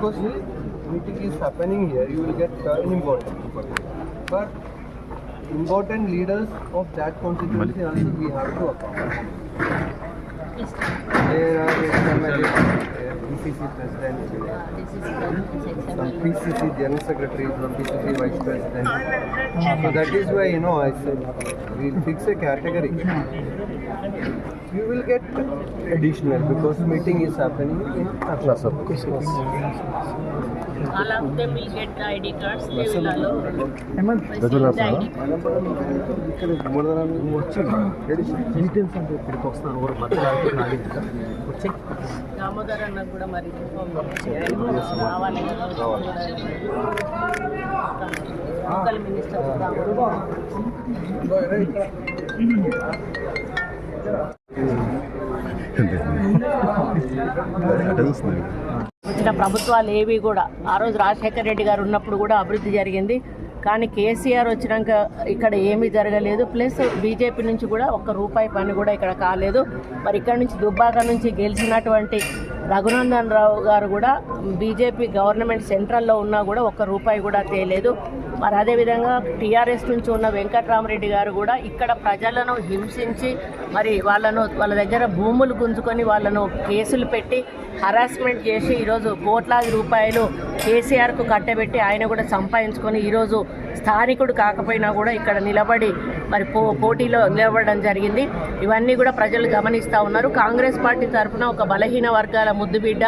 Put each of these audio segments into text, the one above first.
because meeting is happening here, you will get uh, important. But important leaders of that constituency also we have to account. There are uh, PCC president, some PCC general secretary, some PCC vice president. So that is why you know I said we'll fix a category. you will get additional because meeting is happening in Atlas, of course. All of them will get the ID cards. They will allow. Hemant, that will happen. Watching. Details on the box na over matter aagi naali. Watching. Damodar anna kuda mari inform. Avale. Local minister. Right. వచ్చిన ప్రభుత్వాలు ఏవి కూడా. ఆ రోజు రాజశేఖర రెడ్డి గారు ఉన్నప్పుడు కూడా అభివృద్ధి జరిగింది. కానీ కేసీఆర్ వచ్చినాక ఇక్కడ ఏమీ జరగలేదు. ప్లస్ బీజేపీ నుంచి కూడా ఒక్క రూపాయి పని కూడా ఇక్కడ కాలేదు. మరి ఇక్కడ నుంచి దుబ్బాక నుంచి గెలిచినటువంటి రఘునందన్ రావు గారు కూడా బీజేపీ గవర్నమెంట్ సెంట్రల్లో ఉన్నా కూడా ఒక్క రూపాయి కూడా తేలేదు. మరి అదేవిధంగా టీఆర్ఎస్ నుంచి ఉన్న వెంకట్రామరెడ్డి గారు కూడా ఇక్కడ ప్రజలను హింసించి మరి వాళ్ళను వాళ్ళ దగ్గర భూములు గుంజుకొని వాళ్ళను కేసులు పెట్టి హరాస్మెంట్ చేసి ఈరోజు కోట్లాది రూపాయలు కేసీఆర్కు కట్టబెట్టి ఆయన కూడా సంపాదించుకొని ఈరోజు స్థానికుడు కాకపోయినా కూడా ఇక్కడ నిలబడి మరి పో పోటీలో నిలబడడం జరిగింది. ఇవన్నీ కూడా ప్రజలు గమనిస్తూ ఉన్నారు. కాంగ్రెస్ పార్టీ తరఫున ఒక బలహీన వర్గాల ముద్దుబిడ్డ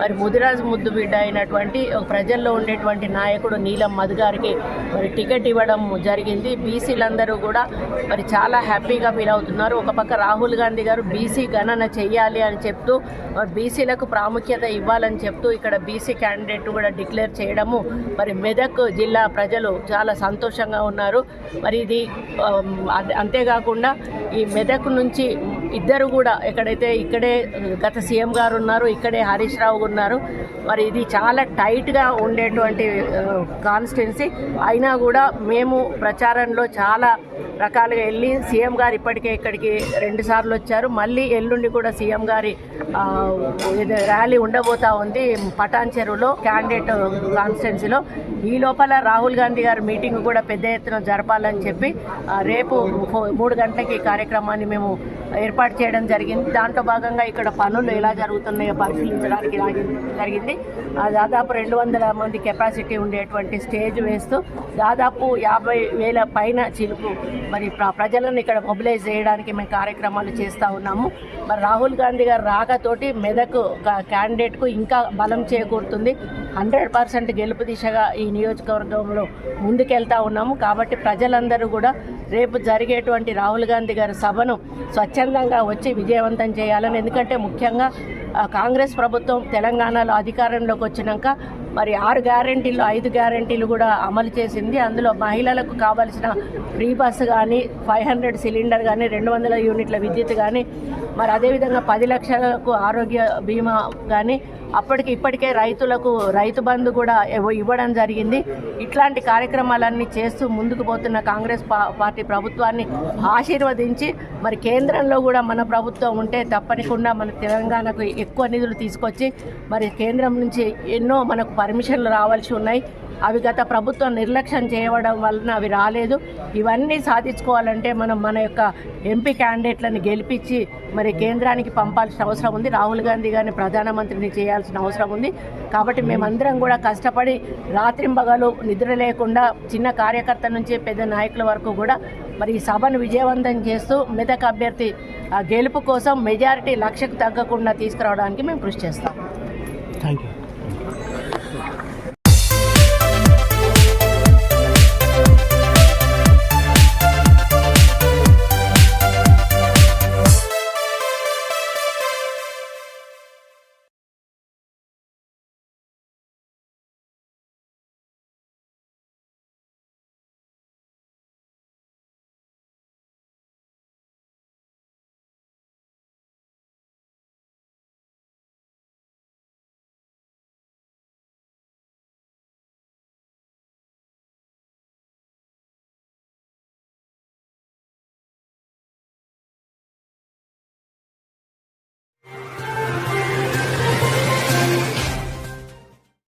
మరి ముదిరాజు ముద్దుబిడ్డ అయినటువంటి ప్రజల్లో ఉండేటువంటి నాయకుడు నీలం మధు గారికి మరి టికెట్ ఇవ్వడం జరిగింది. బీసీలందరూ కూడా మరి చాలా హ్యాపీగా ఫీల్ అవుతున్నారు. ఒక పక్క రాహుల్ గాంధీ గారు బీసీ గణన చేయాలి అని చెప్తూ మరి బీసీలకు ప్రాముఖ్యత ఇవ్వాలని చెప్తూ ఇక్కడ బీసీ క్యాండిడేట్ కూడా డిక్లేర్ చేయడము మరి మెదక్ జిల్లా ప్రజలు చాలా సంతోషంగా ఉన్నారు. మరి ఇది అంతేకాకుండా ఈ మెదక్ నుంచి ఇద్దరు కూడా ఎక్కడైతే ఇక్కడే గత సీఎం గారు ఉన్నారు ఇక్కడే హరీష్ రావు ఉన్నారు మరి ఇది చాలా టైట్గా ఉండేటువంటి కాన్స్టిట్యున్సీ. అయినా కూడా మేము ప్రచారంలో చాలా రకాలుగా వెళ్ళి సీఎం గారు ఇప్పటికే ఇక్కడికి రెండు సార్లు వచ్చారు. మళ్ళీ ఎల్లుండి కూడా సీఎం గారి ర్యాలీ ఉండబోతా ఉంది పటాన్ చెరువులో క్యాండిడేట్ కాన్స్టిట్యున్సీలో. ఈ లోపల రాహుల్ గాంధీ గారి మీటింగ్ కూడా పెద్ద ఎత్తున జరపాలని చెప్పి రేపు ఫో- మూడు గంటలకి కార్యక్రమాన్ని మేము ఏర్పాటు చేయడం జరిగింది. దాంట్లో భాగంగా ఇక్కడ పనులు ఎలా జరుగుతున్నాయో పరిశీలించడానికి జరిగింది. ఆ, దాదాపు రెండు వందల మంది కెపాసిటీ ఉండేటువంటి స్టేజ్ వేస్తూ దాదాపు యాభై వేల పైన చిలుపు మరి ప్ర- ప్రజలను ఇక్కడ మొబిలైజ్ చేయడానికి మేము కార్యక్రమాలు చేస్తూ ఉన్నాము. మరి రాహుల్ గాంధీ గారు రాకతోటి మెదక్ క- క్యాండిడేట్కు ఇంకా బలం చేకూరుతుంది. హండ్రెడ్ పర్సెంట్ గెలుపు దిశగా ఈ నియోజకవర్గంలో ముందుకెళ్తా ఉన్నాము. కాబట్టి ప్రజలందరూ కూడా రేపు జరిగేటువంటి రాహుల్ గాంధీ గారి సభను స్వచ్ఛందంగా వచ్చి విజయవంతం చేయాలని ఎందుకంటే ముఖ్యంగా కాంగ్రెస్ ప్రభుత్వం తెలంగాణలో అధికారంలోకి వచ్చినాక మరి ఆరు గ్యారంటీలు ఐదు గ్యారంటీలు కూడా అమలు చేసింది. అందులో మహిళలకు కావాల్సిన ఫ్రీ బస్సు కానీ ఫైవ్ హండ్రెడ్ సిలిండర్ కానీ రెండు వందల యూనిట్ల విద్యుత్ కానీ మరి అదేవిధంగా పది లక్షలకు ఆరోగ్య బీమా కానీ అప్పటికి ఇప్పటికే రైతులకు రైతు బంధు కూడా ఇవ్వడం జరిగింది. ఇట్లాంటి కార్యక్రమాలన్నీ చేస్తూ ముందుకు పోతున్న కాంగ్రెస్ పార్టీ ప్రభుత్వాన్ని ఆశీర్వదించి మరి కేంద్రంలో కూడా మన ప్రభుత్వం ఉంటే తప్పనికుండా మన తెలంగాణకు ఎక్కువ నిధులు తీసుకొచ్చి మరి కేంద్రం నుంచి ఎన్నో మనకు పర్మిషన్లు రావాల్సి ఉన్నాయి. అవి గత ప్రభుత్వం నిర్లక్ష్యం చేయడం వలన అవి రాలేదు. ఇవన్నీ సాధించుకోవాలంటే మనం మన యొక్క ఎంపీ క్యాండిడేట్లను గెలిపించి మరి కేంద్రానికి పంపాల్సిన అవసరం ఉంది. రాహుల్ గాంధీ గారిని ప్రధానమంత్రిని చేయాల్సిన అవసరం ఉంది. కాబట్టి మేమందరం కూడా కష్టపడి రాత్రింబగలు నిద్ర లేకుండా చిన్న కార్యకర్త నుంచి పెద్ద నాయకుల వరకు కూడా మరి ఈ సభను విజయవంతం చేస్తూ మెదక్ అభ్యర్థి గెలుపు కోసం మెజారిటీ లక్షకు తగ్గకుండా తీసుకురావడానికి మేము కృషి చేస్తాం. Thank you